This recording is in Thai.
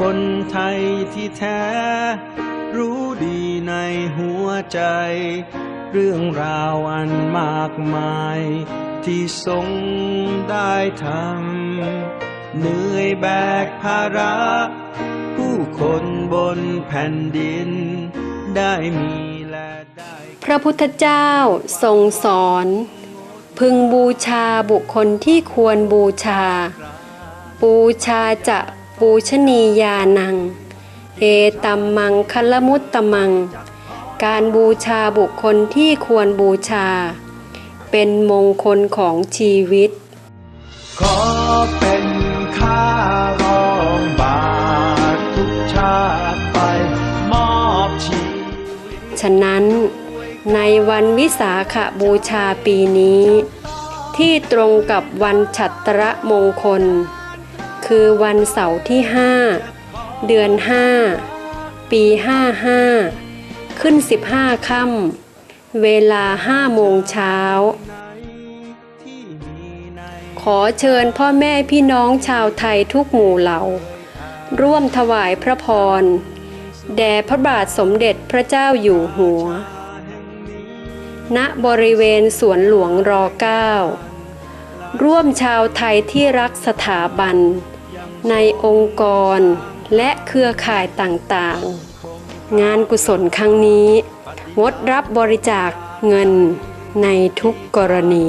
คนไทยที่แท้ รู้ดีในหัวใจ เรื่องราวอันมากมาย ที่ทรงได้ทำเหนื่อยแบกภาระ ผู้คนบนแผ่นดิน ได้มีและได้ พระพุทธเจ้าทรงสอน พึงบูชาบุคคลที่ควรบูชา บูชาจะ ปูชนียานัง เอตัมมังคลมุตตมัง การบูชาบุคคลที่ควรบูชา เป็นมงคลของชีวิต ขอเป็นข้ารองบาททุกชาติไปมอบชีวิตฉะนั้นในวันวิสาขบูชาปีนี้ ที่ตรงกับวันฉัตรมงคล คือวันเสาร์ที่ 5 เดือน 5 ปี 55 ขึ้น 15ค่ำเวลา 5 โมงเช้า ขอเชิญพ่อแม่พี่น้องชาวไทยทุกหมู่เหล่า ร่วมถวายพระพร แด่พระบาทสมเด็จพระเจ้าอยู่หัว ณบริเวณสวนหลวงรอเก้าร่วมชาวไทยที่รักสถาบัน ในองค์กรและเครือข่ายต่างๆ งานกุศลครั้งนี้งดรับบริจาคเงินในทุกกรณี